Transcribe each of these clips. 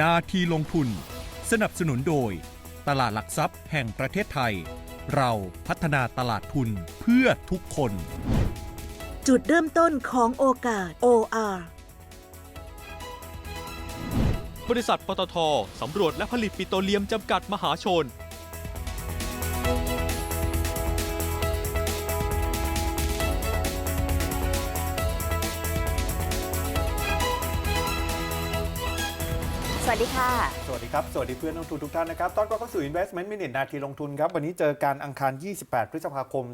นาทีลงทุน สนับสนุนโดย ตลาดหลักทรัพย์แห่งประเทศไทย เราพัฒนาตลาดทุนเพื่อทุกคน จุดเริ่มต้นของโอกาส OR บริษัทปตทสำรวจและผลิตปิโตรเลียมจำกัดมหาชน วัสดีค่ะ สวัสดีครับ สวัสดีเพื่อนลงทุนทุกท่านนะครับ ตอนก็เข้าสู่ Investment Minute นาทีลงทุนครับ วันนี้เจอการอังคาร 28 พฤษภาคม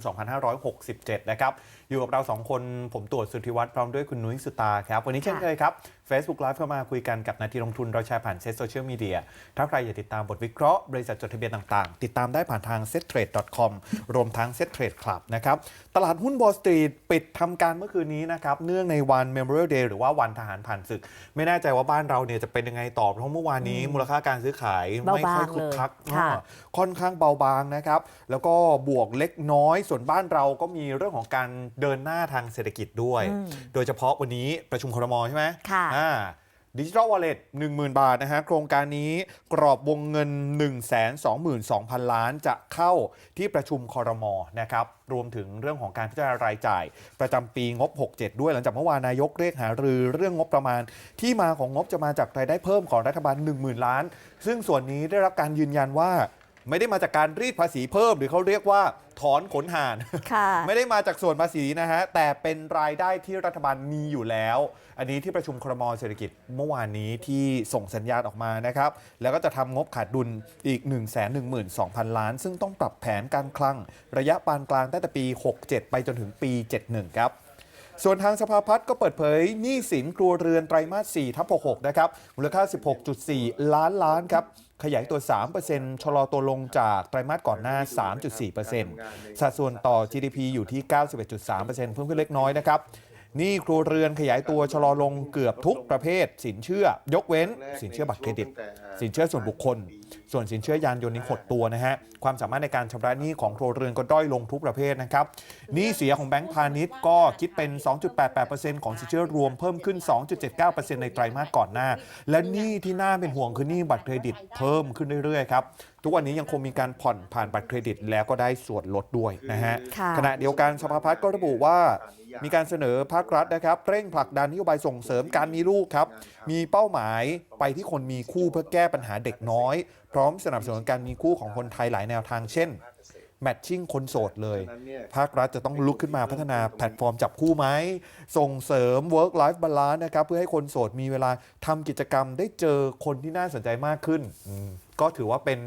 2567 นะครับ อยู่กับเรา 2 คน ผมตรวจสุทธิวัฒน์พร้อมด้วยคุณนุ้ยสุตาครับ วันนี้เช่นเคยครับ Facebook Live เข้ามาคุยกันกับนาทีลงทุนเราแชร์ผ่านเซ็ตโซเชียลมีเดียถ้าใครอยากติดตามบทวิเคราะห์บริษัทจดทะเบียนต่างๆ ติดตามได้ผ่านทาง settrade.com รวมทั้ง settrade club นะครับตลาดหุ้น Wall Street ปิดทำการเมื่อคืนนี้นะครับเนื่องในวัน Memorial Day หรือว่าวันทหารผ่านศึก ไม่แน่ใจว่าบ้านเราเนี่ยจะเป็นยังไงต่อเพราะเมื่อวานนี้มูลค่าการซื้อขายไม่ค่อยคึกคักเบาบางเลยค่ะอ่าค่อนข้างเบาบางนะครับแล้วก็บวกเล็กน้อย ส่วนบ้านเราก็มีเรื่องของการเดินหน้าทางเศรษฐกิจด้วยอืมโดยเฉพาะวันนี้ประชุมครมใช่ไหมค่ะอ่าดิจิทัลวอลเล็ต10,000บาทนะฮะ โครงการนี้กรอบวงเงิน 122,000 ล้านจะเข้าที่ประชุมคอรมอนะครับ รวมถึงเรื่องของการพิจารณารายจ่าย ประจำปีงบ 67 ด้วยหลังจากเมื่อวานนายกเรียกหารือเรื่องงบประมาณ ที่มาของงบจะมาจากรายได้เพิ่มของรัฐบาล 10,000 ล้าน ซึ่งส่วนนี้ได้รับการยืนยันว่า ไม่ได้มาจากการรีดภาษีเพิ่ม หรือเขาเรียกว่าถอนขนห่านค่ะไม่ได้มาจากส่วนภาษีนะฮะ แต่เป็นรายได้ที่รัฐบาลมีอยู่แล้ว อันนี้ที่ประชุมครมเศรษฐกิจเมื่อวานนี้ที่ส่งสัญญาณออกมานะครับ แล้วก็จะทำงบขาดดุลอีก 1 1 2 0 0 0 ล้าน ซึ่งต้องปรับแผนการคลัง ระยะปานกลางตั้งแต่ปี 67 ไปจนถึงปี 71 ครับ ส่วนทางสภาพัฒน์ก็เปิดเผยหนี้สินครัวเรือนไตรมาส4ทับ66 นะครับ มูลค่า 16.4 ล้านล้านครับ ขยายตัว 3%ชะลอตัวลงจากไตรมาสก่อนหน้า 3.4%สัดส่วนต่อ GDP อยู่ที่ 91.3%เพิ่มขึ้นเล็กน้อยนะครับ หนี้ครัวเรือนขยายตัวชะลอลงเกือบทุกประเภท สินเชื่อยกเว้น สินเชื่อบัตรเครดิต สินเชื่อส่วนบุคคล ส่วนสินเชื่อยานยนต์นี้หดตัวนะฮะความสามารถในการชำระหนี้ของครัวเรือนก็ด้อยลงทุกประเภทนะครับหนี้เสียของแบงก์พาณิชย์ก็คิดเป็น 2.88%ของสินเชื่อรวมเพิ่มขึ้น 2.79%ในไตรมาสก่อนหน้า และหนี้ที่น่าเป็นห่วงคือหนี้บัตรเครดิตเพิ่มขึ้นเรื่อยๆครับ ทุกวันนี้ยังคงมีการผ่อนผ่านบัตรเครดิต แล้วก็ได้ส่วนลดด้วยนะฮะค่ะขณะเดียวกันสภาพัฒน์ก็ระบุว่า มีการเสนอภาครัฐนะครับ เร่งผลักดันนโยบายส่งเสริมการมีลูกครับ มีเป้าหมายไปที่คนมีคู่เพื่อแก้ปัญหาเด็กน้อย พร้อมสนับสนุนการมีคู่ของคนไทยหลายแนวทางเช่นแมทชิ่งคนโสดเลย ภาครัฐจะต้องลุกขึ้นมาพัฒนาแพลตฟอร์มจับคู่ไหม ส่งเสริม work life balance นะครับ เพื่อให้คนโสดมีเวลาทำกิจกรรมได้เจอคนที่น่าสนใจมากขึ้นอืมก็ถือว่าเป็น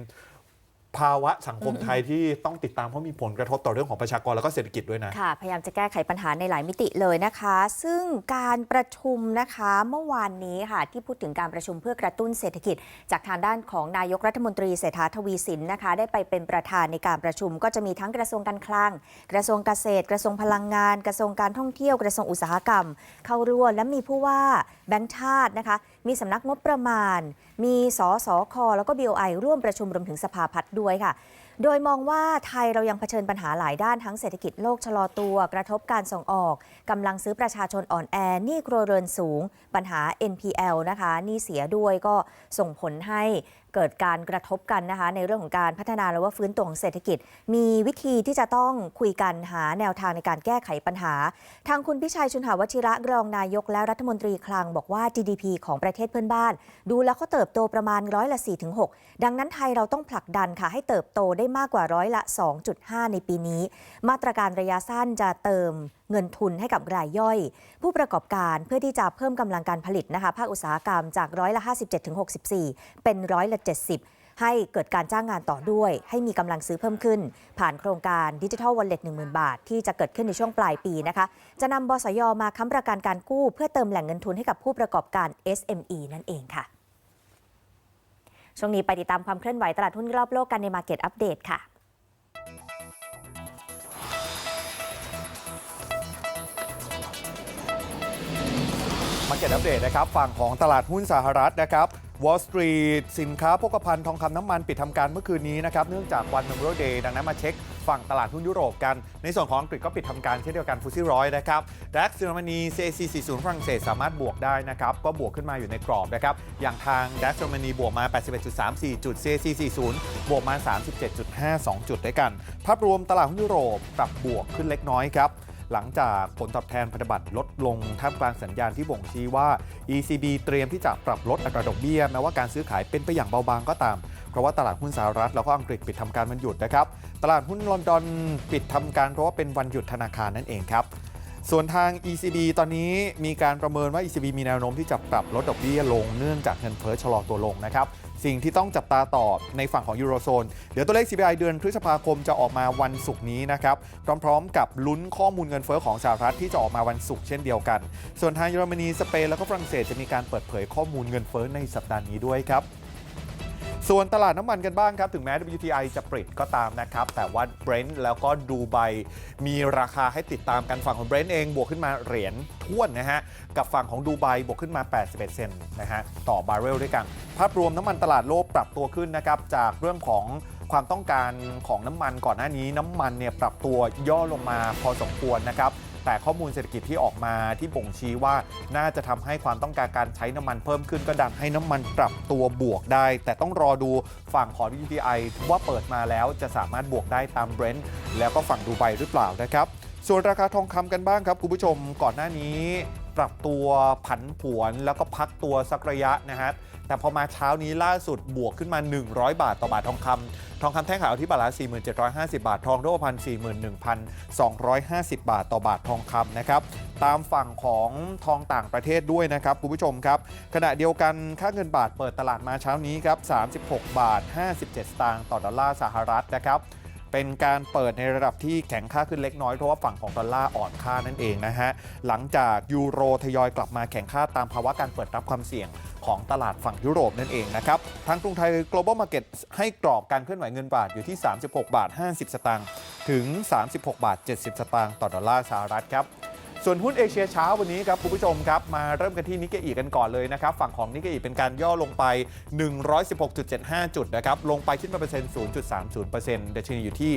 ภาวะสังคมไทยที่ต้องติดตามเพราะมีผลกระทบต่อเรื่องของประชากรแล้วก็เศรษฐกิจด้วยนะ ค่ะ พยายามจะแก้ไขปัญหาในหลายมิติเลยนะคะ ซึ่งการประชุมนะคะเมื่อวานนี้ค่ะ ที่พูดถึงการประชุมเพื่อกระตุ้นเศรษฐกิจ จากทางด้านของนายกรัฐมนตรีเศรษฐาทวีสินนะคะ ได้ไปเป็นประธานในการประชุม ก็จะมีทั้งกระทรวงการคลัง กระทรวงเกษตร กระทรวงพลังงาน กระทรวงการท่องเที่ยว กระทรวงอุตสาหกรรม เข้าร่วมและมีผู้ว่าแบงค์ชาตินะคะ มีสำนักงบประมาณ มีสสค แล้วก็ BOI ร่วมประชุมรวมถึงสภาพัฒน์ด้วยค่ะ โดยมองว่าไทยเรายังเผชิญปัญหาหลายด้านทั้งเศรษฐกิจโลกชะลอตัว กระทบการส่งออกกำลังซื้อประชาชนอ่อนแอหนี้ครัวเรือนสูง ปัญหา NPL นะคะหนี้เสียด้วยก็ส่งผลให้ เกิดการกระทบกันนะคะในเรื่องของการพัฒนาและว่าฟื้นตัวของเศรษฐกิจ มีวิธีที่จะต้องคุยกันหาแนวทางในการแก้ไขปัญหา ทางคุณพิชัยชุนหาวชิระรองนายกและรัฐมนตรีคลังบอกว่า GDP ของประเทศเพื่อนบ้าน ดูแล้วเขาเติบโตประมาณร้อยละ4-6ดังนั้นไทยเราต้องผลักดันค่ะให้เติบโตได้มากกว่าร้อยละ 2.5 ในปีนี้ มาตรการระยะสั้นจะเติม เงินทุนให้กับรายย่อย ผู้ประกอบการเพื่อที่จะเพิ่มกำลังการผลิตนะคะภาคอุตสาหกรรมจากร้อยละ 57-64 เป็นร้อยละ 70ให้เกิดการจ้างงานต่อด้วย ให้มีกำลังซื้อเพิ่มขึ้น ผ่านโครงการดิจิทัลวอลเล็ต10,000 บาท ที่จะเกิดขึ้นในช่วงปลายปีนะคะ จะนำบสยมาค้ำประกันการกู้ เพื่อเติมแหล่งเงินทุนให้กับผู้ประกอบการ SME นั่นเองค่ะ ช่วงนี้ไปติดตามความเคลื่อนไหวตลาดหุ้นรอบโลกกันใน Market Update ค่ะ Market Update นะครับ ฝั่งของตลาดหุ้นสหรัฐนะครับ Wall Street สินค้าโภคภัณฑ์ทองคำน้ำมันปิดทำการเมื่อคืนนี้นะครับ เนื่องจากวัน Memorial Day ดังนั้นมาเช็คฝั่งตลาดหุ้นยุโรปกัน ในส่วนของอังกฤษก็ปิดทำการเช่นเดียวกันฟุซี่ร้อยนะครับดัคเยอรมนี CAC 40 ฝรั่งเศสสามารถบวกได้นะครับ ก็บวกขึ้นมาอยู่ในกรอบนะครับ อย่างทางดัคเยอรมนีบวกมา 81.34 จุด CAC 40 บวกมา 37.52 จุดด้วยกัน ภาพรวมตลาดหุ้นยุโรปปรับบวกขึ้นเล็กน้อยครับ หลังจากผลตอบแทนพันธบัตรลดลงท่ามกลางสัญญาณที่บ่งชี้ว่า ECB เตรียมที่จะปรับลดอัตราดอกเบี้ยแม้ว่าการซื้อขายเป็นไปอย่างเบาบางก็ตาม เพราะว่าตลาดหุ้นสหรัฐแล้วก็อังกฤษปิดทำการวันหยุดนะครับ ตลาดหุ้นลอนดอนปิดทำการเพราะว่าเป็นวันหยุดธนาคารนั่นเองครับส่วนทาง ECB ตอนนี้มีการประเมินว่า ECB มีแนวโน้มที่จะปรับลดดอกเบี้ยลงเนื่องจากเงินเฟ้อชะลอตัวลงนะครับ สิ่งที่ต้องจับตาต่อในฝั่งของยูโรโซน เดี๋ยวตัวเลข CPI เดือนพฤษภาคมจะออกมาวันศุกร์นี้นะครับ พร้อมๆ กับลุ้นข้อมูลเงินเฟ้อของสหรัฐที่จะออกมาวันศุกร์เช่นเดียวกัน ส่วนทางเยอรมนี สเปน แล้วก็ฝรั่งเศสจะมีการเปิดเผยข้อมูลเงินเฟ้อในสัปดาห์นี้ด้วยครับ ส่วนตลาดน้ำมันกันบ้างครับ ถึงแม้ WTI จะปริดก็ตามนะครับ แต่ว่า Brent แล้วก็ดูไบมีราคาให้ติดตามกันฝั่งของ Brent เองบวกขึ้นมาเหรียญท้วนนะฮะ กับฝั่งของดูไบบวกขึ้นมา 81 เซนต์นะฮะ ต่อบาร์เรลด้วยกัน ภาพรวมน้ำมันตลาดโลกปรับตัวขึ้นนะครับ จากเรื่องของความต้องการของน้ำมันก่อนหน้านี้น้ำมันเนี่ยปรับตัวย่อลงมาพอสมควรนะครับ แต่ข้อมูลเศรษฐกิจที่ออกมาที่บ่งชี้ว่าน่าจะทำให้ความต้องการการใช้น้ำมันเพิ่มขึ้นก็ดันให้น้ำมันปรับตัวบวกได้ แต่ต้องรอดูฝั่งของ WTI ว่าเปิดมาแล้วจะสามารถบวกได้ตามเบรนท์แล้วก็ฝั่งดูไบหรือเปล่านะครับ ส่วนราคาทองคำกันบ้างครับคุณผู้ชมก่อนหน้านี้ ปรับตัวผันผวนแล้วก็พักตัวสักระยะนะฮะ แต่พอมาเช้านี้ล่าสุดบวกขึ้นมา 100 บาทต่อบาททองคำทองคำแท่งขาวที่บาทละ 4750 บาท ทองรูปพรรณ41,250 บาทต่อบาททองคำนะครับตามฝั่งของทองต่างประเทศด้วยนะครับคุณผู้ชมครับ ขณะเดียวกันค่าเงินบาทเปิดตลาดมาเช้านี้ครับ 36 บาท 57 สตางค์ต่อดอลลาร์สหรัฐนะครับ เป็นการเปิดในระดับที่แข็งค่าขึ้นเล็กน้อยเพราะว่าฝั่งของดอลลาร์อ่อนค่านั่นเองนะฮะ หลังจากยูโรทยอยกลับมาแข็งค่าตามภาวะการเปิดรับความเสี่ยงของตลาดฝั่งยุโรปนั่นเองนะครับ ทางกรุงไทย global market ให้กรอบการเคลื่อนไหวเงินบาทอยู่ที่ 36 บาท 50 สตางค์ ถึง 36 บาท 70 สตางค์ต่อดอลลาร์สหรัฐครับ ส่วนหุ้นเอเชียเช้าวันนี้ครับคุณผู้ชมครับ มาเริ่มกันที่นิกเกอีกันก่อนเลยนะครับ ฝั่งของนิกเกอีเป็นการย่อลงไป 116.75 จุดนะครับ ลงไปคิดเป็นเปอร์เซ็นต์0.30%ดัชนีอยู่ที่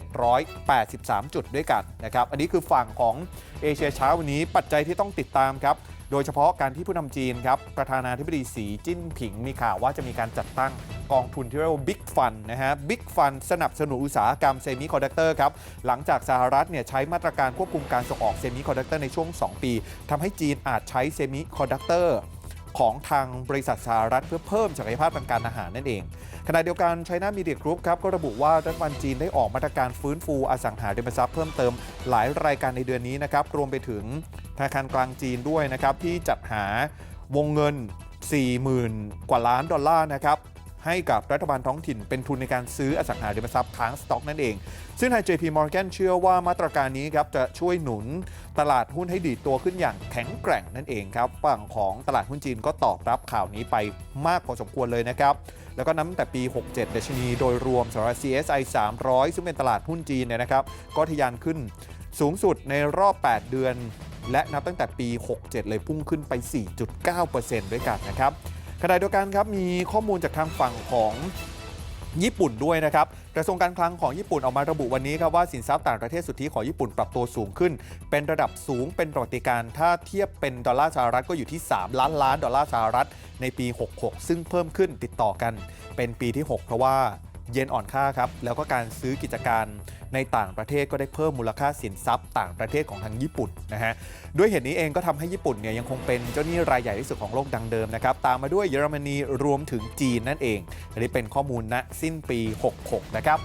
38,783 จุดด้วยกันนะครับ อันนี้คือฝั่งของเอเชียเช้าวันนี้ปัจจัยที่ต้องติดตามครับ โดยเฉพาะการที่ผู้นำจีนครับประธานาธิบดีสีจิ้นผิงมีข่าวว่าจะมีการจัดตั้งกองทุนที่เรียกว่าบิ๊กฟันนะฮะบิ๊กฟันสนับสนุนอุตสาหกรรมเซมิคอนดักเตอร์ครับหลังจากสหรัฐเนี่ยใช้มาตรการควบคุมการส่งออกเซมิคอนดักเตอร์ในช่วง 2 ปีทำให้จีนอาจใช้เซมิคอนดักเตอร์ ของทางบริษัทสหรัฐเพื่อเพิ่มศักยภาพทางการอาหารนั่นเอง ขณะเดียวกัน China Media Group ครับก็ระบุว่ารัฐบาลจีนได้ออกมาตรการฟื้นฟูอสังหาริมทรัพย์เพิ่มเติมหลายรายการในเดือนนี้นะครับรวมไปถึงธนาคารกลางจีนด้วยนะครับที่จัดหาวงเงิน 40,000 กว่าล้านดอลลาร์นะครับให้กับรัฐบาลท้องถิ่นเป็นทุนในการซื้ออสังหาริมทรัพย์ค้างสต็อกนั่นเอง ซึ่งทาง JP Morgan เชื่อว่ามาตรการนี้ครับจะช่วยหนุน ตลาดหุ้นให้ดีดตัวขึ้นอย่างแข็งแกร่งนั่นเองครับฝั่งของตลาดหุ้นจีนก็ตอบรับข่าวนี้ไปมากพอสมควรเลยนะครับ แล้วก็นับตั้งแต่ปี 67ดัชนีโดยรวมสำหรับ CSI 300 ซึ่งเป็นตลาดหุ้นจีนเนี่ยนะครับ ก็ทะยานขึ้นสูงสุดในรอบ 8 เดือน และนับตั้งแต่ปี 67 เลยพุ่งขึ้นไป 4.9%ด้วยกันนะครับขณะเดียวกันครับมีข้อมูลจากทางฝั่งของ ญี่ปุ่นด้วยนะครับ กระทรวงการคลังของญี่ปุ่นออกมาระบุวันนี้ครับว่าสินทรัพย์ต่างประเทศสุทธิของญี่ปุ่นปรับตัวสูงขึ้น เป็นระดับสูงเป็นประวัติการ ถ้าเทียบเป็นดอลลาร์สหรัฐก็อยู่ที่ 3 ล้านล้านดอลลาร์สหรัฐในปี 66 ซึ่งเพิ่มขึ้นติดต่อกัน เป็นปีที่ 6 เพราะว่าเยนอ่อนค่าครับ แล้วก็การซื้อกิจการ ในต่างประเทศก็ได้เพิ่มมูลค่าสินทรัพย์ ต่างประเทศของทางญี่ปุ่นนะฮะด้วยเหตุนี้เองก็ทำให้ญี่ปุ่นเนี่ยยังคงเป็นเจ้าหนี้รายใหญ่ที่สุดของโลกดังเดิมนะครับตามมาด้วยเยอรมนีรวมถึงจีนนั่นเองอันนี้เป็นข้อมูลณสิ้นปี 66 นะครับ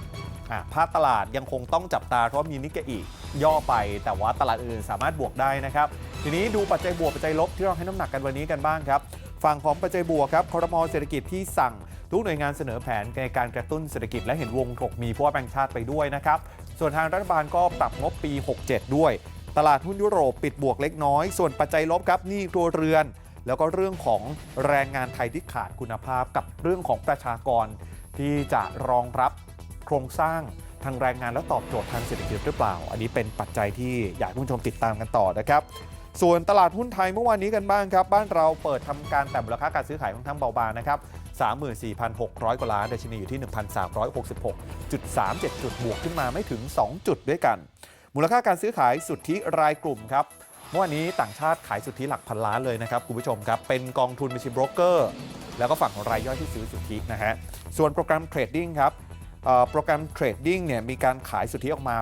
ภาพตลาดยังคงต้องจับตาเพราะมีนิกเกอีย่อไป แต่ว่าตลาดอื่นสามารถบวกได้นะครับ ทีนี้ดูปัจจัยบวกปัจจัยลบที่เราให้น้ำหนักกันวันนี้กันบ้างครับ ฝั่งของปัจจัยบวกครับคอรมอเศรษฐกิจที่สั่ง ทุกหน่วยงานเสนอแผนในการกระตุ้นเศรษฐกิจและเห็นวงถกมีเพราะว่าแบงก์ชาติไปด้วยนะครับ ส่วนทางรัฐบาลก็ปรับงบปี 67 ด้วย ตลาดหุ้นยุโรปปิดบวกเล็กน้อย ส่วนปัจจัยลบครับหนี่ครัวเรือน แล้วก็เรื่องของแรงงานไทยที่ขาดคุณภาพกับเรื่องของประชากร ที่จะรองรับโครงสร้างทางแรงงานและตอบโจทย์ทางเศรษฐกิจหรือเปล่า อันนี้เป็นปัจจัยที่อยากให้ผู้ชมติดตามกันต่อนะครับส่วนตลาดหุ้นไทยเมื่อวานนี้กันบ้างครับ บ้านเราเปิดทำการแต่มูลค่าการซื้อขายค่อนข้างเบาบางนะครับ 34,600 กว่าล้านดัชนีอยู่ที่ 1,366.37 จุดบวกขึ้นมาไม่ถึง 2 จุดด้วยกัน มูลค่าการซื้อขายสุทธิรายกลุ่มครับเมื่อวานนี้ต่างชาติขายสุทธิหลักพันล้านเลยนะครับคุณผู้ชมครับ เป็นกองทุนบัญชีโบรกเกอร์ แล้วก็ฝั่งของรายย่อยที่ซื้อสุทธินะฮะส่วนโปรแกรมเทรดดิ้งครับ โปรแกรมเทรดดิ้งเนี่ยมีการขายสุทธิออกมา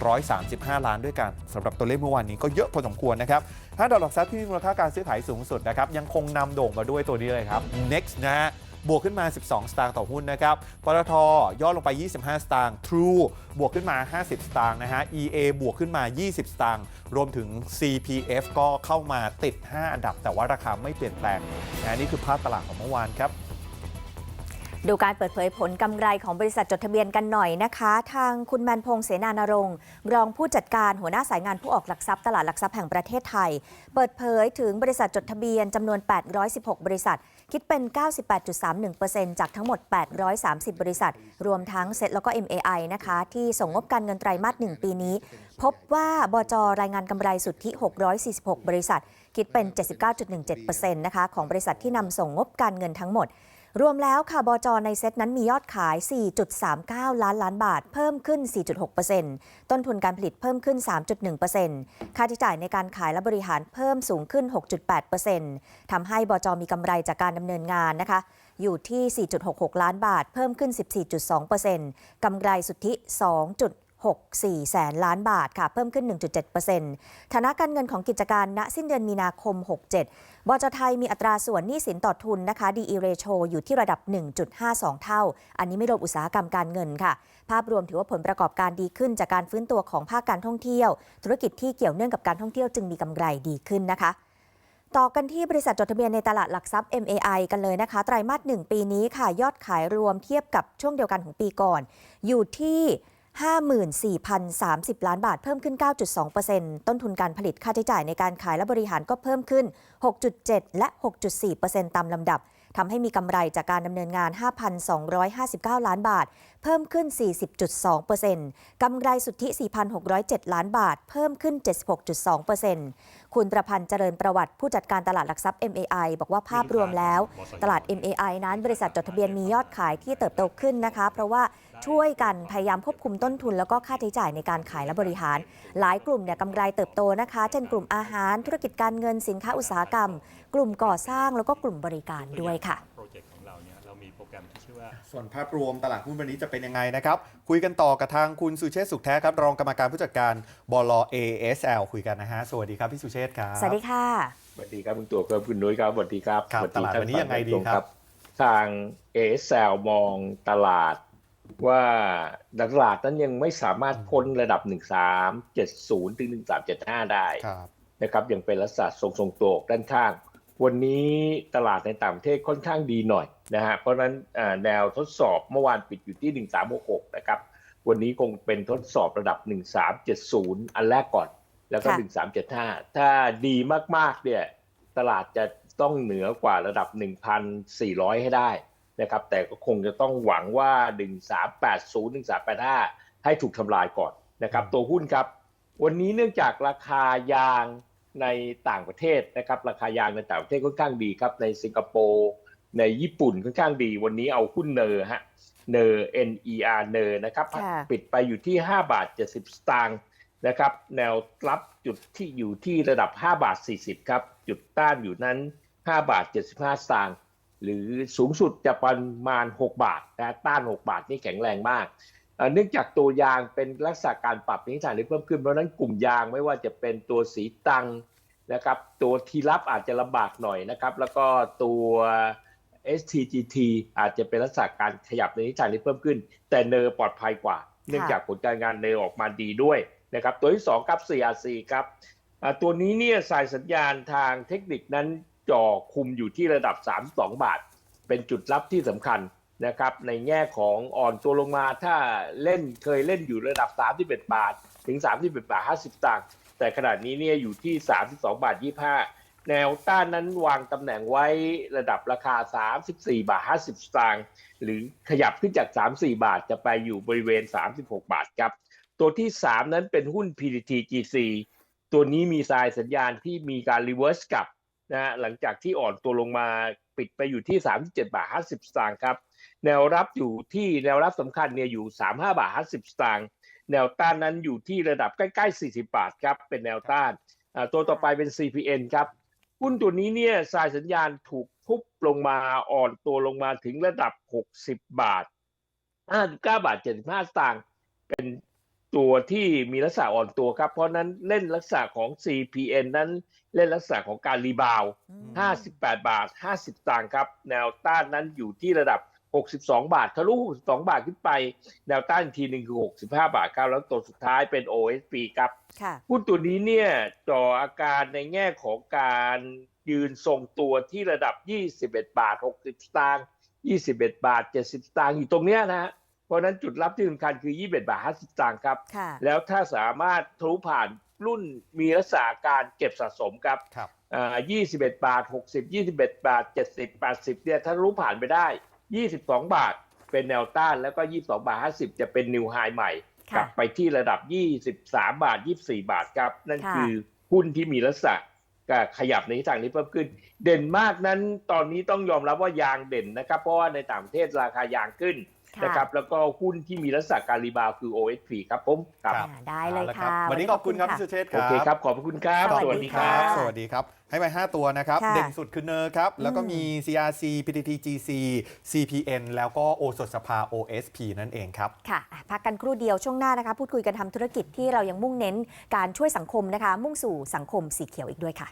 1,135 ล้านด้วยกันสำหรับตัวเลขเมื่อวานนี้ก็เยอะพอสมควรนะครับห้าดอกหลักทรัพย์ที่มีมูลค่าการซื้อขายสูงสุดนะครับยังคงนำโด่งมาด้วยตัวนี้เลยครับ next นะฮะบวกขึ้นมา 12 สตางค์ต่อหุ้นนะครับปตทย่อลงไป 25 สตางค์ True บวกขึ้นมา 50 สตางค์นะฮะ EA บวกขึ้นมา 20 สตางค์ รวมถึง CPF ก็เข้ามาติด 5 อันดับ แต่ว่าราคาไม่เปลี่ยนแปลงนะนี่คือภาพตลาดของเมื่อวานครับ ดูการเปิดเผยผลกำไรของบริษัทจดทะเบียนกันหน่อยนะคะ ทางคุณแมนพงษ์เสนานรงค์รองผู้จัดการหัวหน้าสายงานผู้ออกหลักทรัพย์ตลาดหลักทรัพย์แห่งประเทศไทย เปิดเผยถึงบริษัทจดทะเบียนจำนวน 816 บริษัท คิดเป็น 98.31%จากทั้งหมด 830 บริษัท รวมทั้งเซ็ตแล้วก็ MAI นะคะ ที่ส่งงบการเงินไตรมาส 1 ปีนี้ พบว่าบจรายงานกำไรสุทธิ 646 บริษัท คิดเป็น 79.17%นะคะของบริษัทที่นำส่งงบการเงินทั้งหมด รวมแล้วค่ะบจในเซตนั้นมียอดขาย 4.39 ล้านล้านบาท เพิ่มขึ้น 4.6%ต้นทุนการผลิตเพิ่มขึ้น 3.1%ค่าใช้จ่ายในการขายและบริหารเพิ่มสูงขึ้น 6.8%ทำให้บจมีกำไรจากการดำเนินงานนะคะ อยู่ที่ 4.66 ล้านบาท เพิ่มขึ้น 14.2%กำไรสุทธิ 2.64 แสนล้านบาทค่ะ เพิ่มขึ้น 1.7%ฐานะการเงินของกิจการณสิ้นเดือนมีนาคม 67 บจไทยมีอัตราส่วนหนี้สินต่อทุนนะคะ DE ratio อยู่ที่ระดับ 1.52 เท่า อันนี้ไม่รวมอุตสาหกรรมการเงินค่ะ ภาพรวมถือว่าผลประกอบการดีขึ้นจากการฟื้นตัวของภาคการท่องเที่ยว ธุรกิจที่เกี่ยวเนื่องกับการท่องเที่ยวจึงมีกำไรดีขึ้นนะคะต่อกันที่บริษัทจดทะเบียนในตลาดหลักทรัพย์ MAI กันเลยนะคะ ไตรมาส 1 ปีนี้ค่ะ ยอดขายรวมเทียบกับช่วงเดียวกันของปีก่อน อยู่ที่ 54,030 ล้านบาทเพิ่มขึ้น 9.2%ต้นทุนการผลิตค่าใช้จ่ายในการขายและบริหารก็เพิ่มขึ้น 6.7 และ 6.4%ตามลำดับทำให้มีกำไรจากการดำเนินงาน 5,259 ล้านบาท เพิ่มขึ้น 40.2%กำไรสุทธิ 4,607 ล้านบาท เพิ่มขึ้น 76.2% คุณประพันธ์เจริญประวัติผู้จัดการตลาดหลักทรัพย์ MAI บอกว่าภาพรวมแล้ว ตลาด MAI นั้นบริษัทจดทะเบียนมียอดขายที่เติบโตขึ้นนะคะ เพราะว่าช่วยกันพยายามควบคุมต้นทุน แล้วก็ค่าใช้จ่ายในการขายและบริหาร หลายกลุ่มเนี่ยกำไรเติบโตนะคะ เช่นกลุ่มอาหาร ธุรกิจการเงินสินค้าอุตสาหกรรม กลุ่มก่อสร้างแล้วก็กลุ่มบริการด้วยค่ะ โปรเจกต์ของเราเนี่ยเรามีโปรแกรมที่ชื่อว่าส่วนภาพรวมตลาดหุ้นวันนี้จะเป็นยังไงนะครับ คุยกันต่อกับทางคุณสุเชษฐ์สุขแท้ครับ รองกรรมการผู้จัดการบล ASL คุยกันนะฮะ สวัสดีครับพี่สุเชษฐ์ครับ สวัสดีค่ะ สวัสดีครับคุณตัวครับคุณนุ้ยครับสวัสดีครับครับสวัสตลาดวันนี้ยังไงดีครับ ทางเอสแมองตลาดว่าตลาดนั้นยังไม่สามารถพ้นระดับ 1370 ถึง 1375 ได้ครับนะครับยังเป็นลักษณะทรงทรงๆตัวออกด้านข้าง วันนี้ตลาดในต่างประเทศค่อนข้างดีหน่อยนะฮะเพราะฉะนั้นอ่าแนวทดสอบเมื่อวานปิดอยู่ที่ 1366 นะครับ วันนี้คงเป็นทดสอบระดับ 1370 อันแรกก่อน แล้วก็ค่ะ1375 ถ้าดีมากๆเนี่ยตลาดจะต้องเหนือกว่าระดับ 1,400 ให้ได้นะครับ แต่ก็คงจะต้องหวังว่า 1380 1385 ให้ถูกทำลายก่อนนะครับ ตัวหุ้นครับ วันนี้เนื่องจากราคายาง ในต่างประเทศนะครับราคายางในต่างประเทศค่อนข้างดีครับในสิงคโปร์ในญี่ปุ่นค่อนข้างดี วันนี้เอาหุ้นเนอร์ฮะเนอร์ NER เนอร์นะครับค่ะปิดไปอยู่ที่ 5 บาท 70 สตางค์นะครับแนวรับจุดที่อยู่ที่ระดับ 5 บาท 40 ครับ จุดต้านอยู่นั้น 5 บาท 75 สตางค์หรือสูงสุดจะประมาณ 6 บาทนะต้าน 6 บาทนี่แข็งแรงมาก เนื่องจากตัวยางเป็นลักษณะการปรับนิสัยที่เพิ่มขึ้นเพราะนั้นกลุ่มยางไม่ว่าจะเป็นตัวสีตังนะครับ ตัวทีรับอาจจะลำบากหน่อยนะครับ แล้วก็ตัว STGT อาจจะเป็นลักษณะการขยับในทิศทางที่เพิ่มขึ้น แต่เนอร์ปลอดภัยกว่า เนื่องจากผลการงานเนอร์ออกมาดีด้วยนะครับ ตัวที่สองครับ CRC ครับตัวนี้เนี่ยสายสัญญาณทางเทคนิคนั้นจ่อคุมอยู่ที่ระดับ 32 บาท เป็นจุดรับที่สำคัญ นะครับในแง่ของอ่อนตัวลงมาถ้าเล่นเคยเล่นอยู่ระดับ 31 บาท ถึง 31 บาท 50สตางค์แต่ขนาดนี้เนี่ยอยู่ที่ 32 บาท 25 แนวต้านนั้นวางตำแหน่งไว้ระดับราคา 34 บาท 50สตางค์หรือขยับขึ้นจาก 34 บาทจะไปอยู่บริเวณ 36 บาทครับ ตัวที่ 3 นั้นเป็นหุ้น PTTGC ตัวนี้มีสายสัญญาณที่มีการรีเวิร์สกลับนะฮะหลังจากที่อ่อนตัวลงมาปิดไปอยู่ที่ 37 บาท 50สตางค์ครับ แนวรับอยู่ที่แนวรับสำคัญเนี่ยอยู่ 35 บาท 50 สตางค์แนวต้านนั้นอยู่ที่ระดับใกล้ๆ 40 บาทครับเป็นแนวต้านอ่าตัวต่อไปเป็น CPN ครับหุ้นตัวนี้เนี่ยสายสัญญาณถูกทุบลงมาอ่อนตัวลงมาถึงระดับ 60 บาท 59 บาท 75 สตางค์เป็นตัวที่มีลักษณะอ่อนตัวครับ เพราะนั้นเล่นลักษณะของ CPN นั้นเล่นลักษณะของการรีบาวด์58 บาท 50สตางค์ครับ แนวต้านนั้นอยู่ที่ระดับ 62 บาททะลุ62 บาทขึ้นไป แนวต้านอีกทีหนึ่งคือ 65 บาทครับแล้วตัวสุดท้ายเป็น OSP ครับค่ะหุ้นตัวนี้เนี่ยจ่ออาการในแง่ของการยืนทรงตัวที่ระดับ 21 บาท 60สตางค์21 บาท 70 สตางค์อยู่ตรงเนี้ยนะฮะเพราะฉะนั้นจุดรับที่สำคัญคือ 21 บาท 50 สตางค์ครับค่ะแล้วถ้าสามารถทะลุผ่านรุ่นมีลักษณะการเก็บสะสมครับครับอ่า21 บาท 60 21 บาท 70 80เนี่ยถ้ารู้ผ่านไปได้ 22 บาทเป็นแนวต้านแล้วก็ 22 บาท 50 จะเป็นนิวไฮใหม่ค่ะกลับไปที่ระดับ 23 บาท 24 บาทครับ นั่นค่ะคือหุ้นที่มีลักษณะการขยับในทิศทางนี้เพิ่มขึ้น เด่นมากนั้นตอนนี้ต้องยอมรับว่ายางเด่นนะครับ เพราะว่าในต่างประเทศราคายางขึ้นค่ะ นะครับแล้วก็หุ้นที่มีลักษณะการรีบาวด์คือ OSP ครับผมครับครับอ่าได้เลยอาค่ะ วันนี้ขอบคุณครับพี่สุเชษฐ์คโอรับ เคครับ ขอบคุณครับ สวัสดีค่ะสวัสดีครับ ให้ไป 5 ตัวนะครับ ค่ะเด่นสุดคือเนอร์ครับ แล้วก็อืมมี CRC PTTGC CPN แล้วก็โอสถสภา OSP นั่นเองครับ ค่ะอะ พักกันครู่เดียวช่วงหน้านะคะ พูดคุยกันทำธุรกิจที่เรายังมุ่งเน้นการช่วยสังคมนะคะ มุ่งสู่สังคมสีเขียวอีกด้วยค่ะ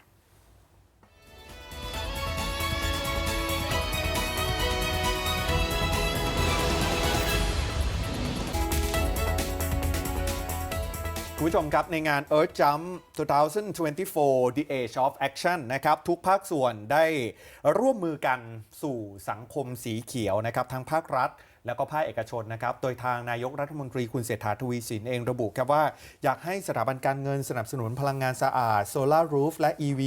คุณผู้ชมครับ ในงาน Earth Jump 2024 The Age of Action นะครับ ทุกภาคส่วนได้ร่วมมือกันสู่สังคมสีเขียวนะครับ ทั้งภาครัฐ แล้วก็ภาคเอกชนนะครับ โดยทางนายกรัฐมนตรีคุณเศรษฐาทวีสินเองระบุครับว่า อยากให้สถาบันการเงินสนับสนุนพลังงานสะอาด Solar Roof และ EV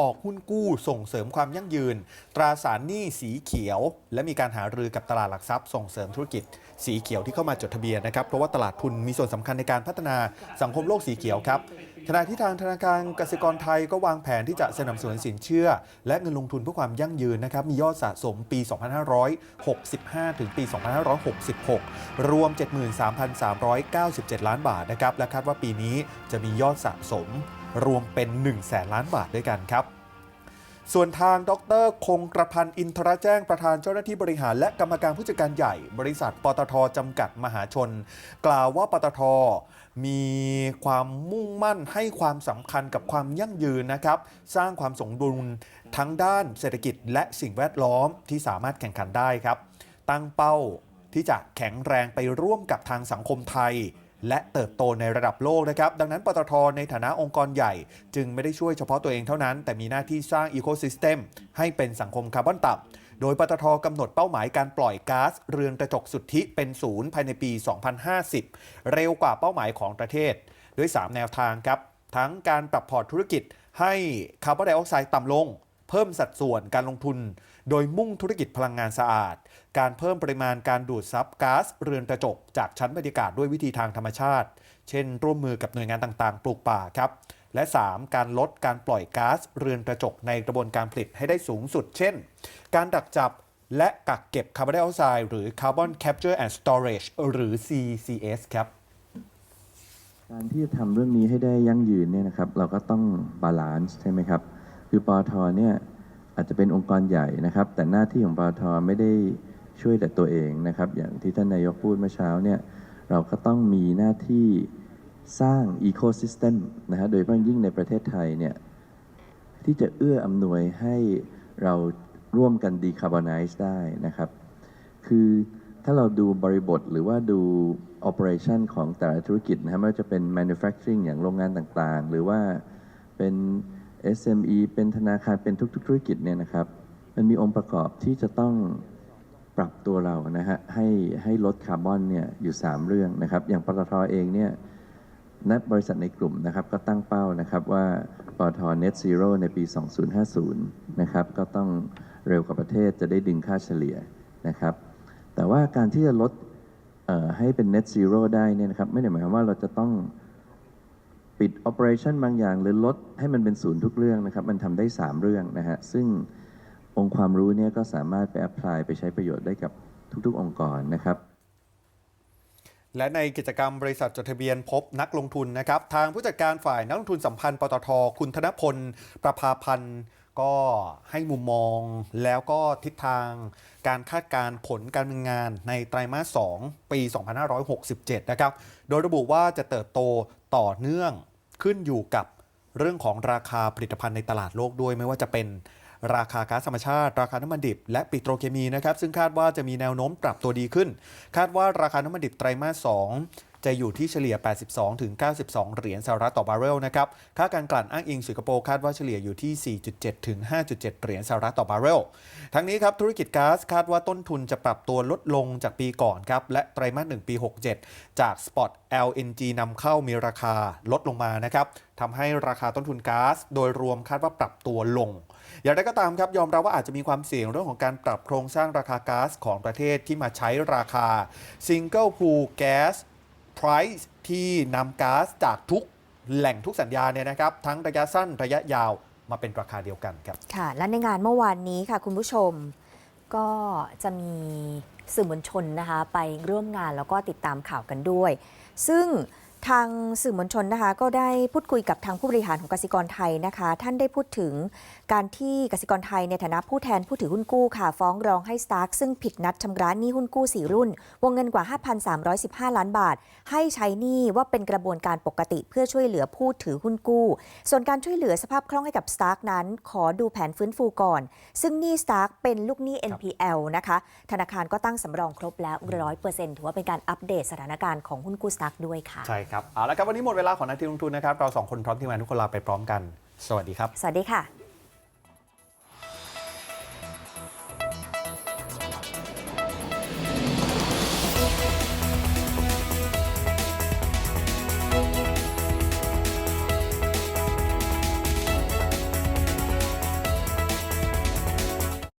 ออกหุ้นกู้ส่งเสริมความยั่งยืน ตราสารหนี้สีเขียว และมีการหารือกับตลาดหลักทรัพย์ส่งเสริมธุรกิจ สีเขียวที่เข้ามาจดทะเบียนนะครับเพราะว่าตลาดทุนมีส่วนสำคัญในการพัฒนาสังคมโลกสีเขียวครับ ขณะที่ทางธนาคารกสิกรไทยก็วางแผนที่จะสนับสนุนสินเชื่อ และเงินลงทุนเพื่อความยั่งยืนนะครับมียอดสะสมปี 2565 ถึงปี 2566 รวม 73,397 ล้านบาทนะครับและคาดว่าปีนี้จะมียอดสะสมรวมเป็น1แสนล้านบาทด้วยกันครับ ส่วนทางดร คงกระพันอินทรแจ้งประธานเจ้าหน้าที่บริหาร และกรรมการผู้จัดการใหญ่ บริษัทปตทจำกัดมหาชน กล่าวว่าปตทมีความมุ่งมั่นให้ความสำคัญกับความยั่งยืนนะครับ สร้างความสมดุลทั้งด้านเศรษฐกิจและสิ่งแวดล้อมที่สามารถแข่งขันได้ครับ ตั้งเป้าที่จะแข็งแรงไปร่วมกับทางสังคมไทย และเติบโตในระดับโลกนะครับ ดังนั้นปตทในฐานะองค์กรใหญ่ จึงไม่ได้ช่วยเฉพาะตัวเองเท่านั้น แต่มีหน้าที่สร้างอีโคซิสเต็มให้เป็นสังคมคาร์บอนต่ำโดยปตทกำหนดเป้าหมายการปล่อยก๊าซเรือนกระจกสุทธิเป็นศูนย์ภายในปี 2050 เร็วกว่าเป้าหมายของประเทศ ด้วย 3 แนวทางครับ ทั้งการปรับพอร์ตธุรกิจให้คาร์บอนไดออกไซด์ต่ำลง เพิ่มสัดส่วนการลงทุน โดยมุ่งธุรกิจพลังงานสะอาด การเพิ่มปริมาณการดูดซับก๊าซเรือนกระจก จากชั้นบรรยากาศด้วยวิธีทางธรรมชาติ เช่น ร่วมมือกับหน่วยงานต่างๆ ปลูกป่าครับ และ 3 การลดการปล่อยก๊าซเรือนกระจกในกระบวนการผลิตให้ได้สูงสุด เช่น การดักจับและกักเก็บคาร์บอนไดออกไซด์หรือ Carbon Capture and Storage หรือ CCS ครับ การที่จะทำเรื่องนี้ให้ได้ยั่งยืนเนี่ยนะครับ เราก็ต้องบาลานซ์ใช่ไหมครับ คือปอทเนี่ย อาจจะเป็นองค์กรใหญ่นะครับ แต่หน้าที่ของปอทไม่ได้ช่วยแต่ตัวเองนะครับ อย่างที่ท่านนายกพูดเมื่อเช้าเนี่ยเราก็ต้องมีหน้าที่สร้างอีโคซิสเต็มนะฮะโดยเฉพาะยิ่งในประเทศไทยเนี่ยที่จะเอื้ออำนวยให้เราร่วมกันดีคาร์บอนไนซ์ได้นะครับ คือถ้าเราดูบริบทหรือว่าดู operation ของแต่ละธุรกิจนะครับไม่ว่าจะเป็น manufacturing อย่างโรงงานต่างๆ หรือว่าเป็น SME เป็นธนาคารเป็นทุก ๆ ธุรกิจเนี่ยนะครับ มันมีองค์ประกอบที่จะต้องปรับตัวเรานะฮะให้ให้ลดคาร์บอนเนี่ยอยู่ 3 เรื่องนะครับ อย่างปตทเองเนี่ยนับริษัทในกลุ่มนะครับก็ตั้งเป้านะครับว่าปตท net zero ในปี 2050 นะครับก็ต้องเร็วกว่าประเทศจะได้ดึงค่าเฉลี่ยนะครับ แต่ว่าการที่จะลดเอ่อให้เป็น net zero ได้เนี่ยนะครับไม่ได้หมายความว่าเราจะต้อง ปิด operation บางอย่างหรือลดให้มันเป็นศูนย์ทุกเรื่องนะครับ มันทำได้ 3 เรื่องนะฮะ ซึ่งองค์ความรู้เนี่ยก็สามารถไป apply ไปใช้ประโยชน์ได้กับทุกๆ องค์กรนะครับและในกิจกรรมบริษัทจดทะเบียนพบนักลงทุนนะครับ ทางผู้จัดการฝ่ายนักลงทุนสัมพันธ์ปตท คุณธนพล ประภาพันธ์ ก็ให้มุมมอง แล้วก็ทิศทางการคาดการผลการดำเนินงานในไตรมาส 2 ปี 2567 นะครับ โดยระบุว่าจะเติบโตต่อเนื่อง ขึ้นอยู่กับเรื่องของราคาผลิตภัณฑ์ในตลาดโลกด้วย ไม่ว่าจะเป็นราคาก๊าซธรรมชาติ ราคาน้ำมันดิบ และปิโตรเคมีนะครับซึ่งคาดว่าจะมีแนวโน้มปรับตัวดีขึ้น คาดว่าราคาน้ำมันดิบไตรมาส2 จะอยู่ที่เฉลี่ย 82 ถึง 92 เหรียญสหรัฐต่อบาร์เรลนะครับ ค่าการกลั่นอ้างอิงสิงคโปร์คาดว่าเฉลี่ยอยู่ที่ 4.7 ถึง 5.7 เหรียญสหรัฐต่อบาร์เรล ทั้งนี้ครับธุรกิจก๊าซคาดว่าต้นทุนจะปรับตัวลดลงจากปีก่อนครับ และไตรมาส 1 ปี 67 จากสปอต LNG นำเข้ามีราคาลดลงมานะครับทำให้ราคาต้นทุนก๊าซโดยรวมคาดว่าปรับตัวลง อย่างไรก็ตามครับยอมรับว่าอาจจะมีความเสี่ยงเรื่องของการปรับโครงสร้างราคาก๊าซของประเทศที่มาใช้ราคา Single Pool Gas Price ที่นำก๊าซจากทุกแหล่งทุกสัญญาเนี่ยนะครับ ทั้งระยะสั้นระยะยาวมาเป็นราคาเดียวกันครับ ค่ะ และในงานเมื่อวานนี้ค่ะ คุณผู้ชมก็จะมีสื่อมวลชนนะคะ ไปร่วมงานแล้วก็ติดตามข่าวกันด้วย ซึ่ง ทางสื่อมวลชนนะคะก็ได้พูดคุยกับทางผู้บริหารของกสิกรไทยนะคะ ท่านได้พูดถึงการที่กสิกรไทยในฐานะผู้แทนผู้ถือหุ้นกู้ค่ะ ฟ้องร้องให้สตาร์กซึ่งผิดนัดชำระหนี้หุ้นกู้ 4 รุ่น วงเงินกว่า 5,315 ล้านบาท ให้ใช้หนี้ว่าเป็นกระบวนการปกติเพื่อช่วยเหลือผู้ถือหุ้นกู้ ส่วนการช่วยเหลือสภาพคล่องให้กับ Stark นั้น ขอดูแผนฟื้นฟูก่อน ซึ่งหนี้ Stark เป็นลูกหนี้ NPL นะคะธนาคารก็ตั้งสำรองครบแล้ว100%ถือว่าเป็นการอัปเดตสถานการณ์ของหุ้นกู้ Stark ด้วยค่ะใช่ครับ เอาละครับ วันนี้หมดเวลาของนาทีลงทุนนะครับ เราสองคนพร้อมทีมงานทุกคนลาไปพร้อมกัน สวัสดีครับ สวัสดีค่ะ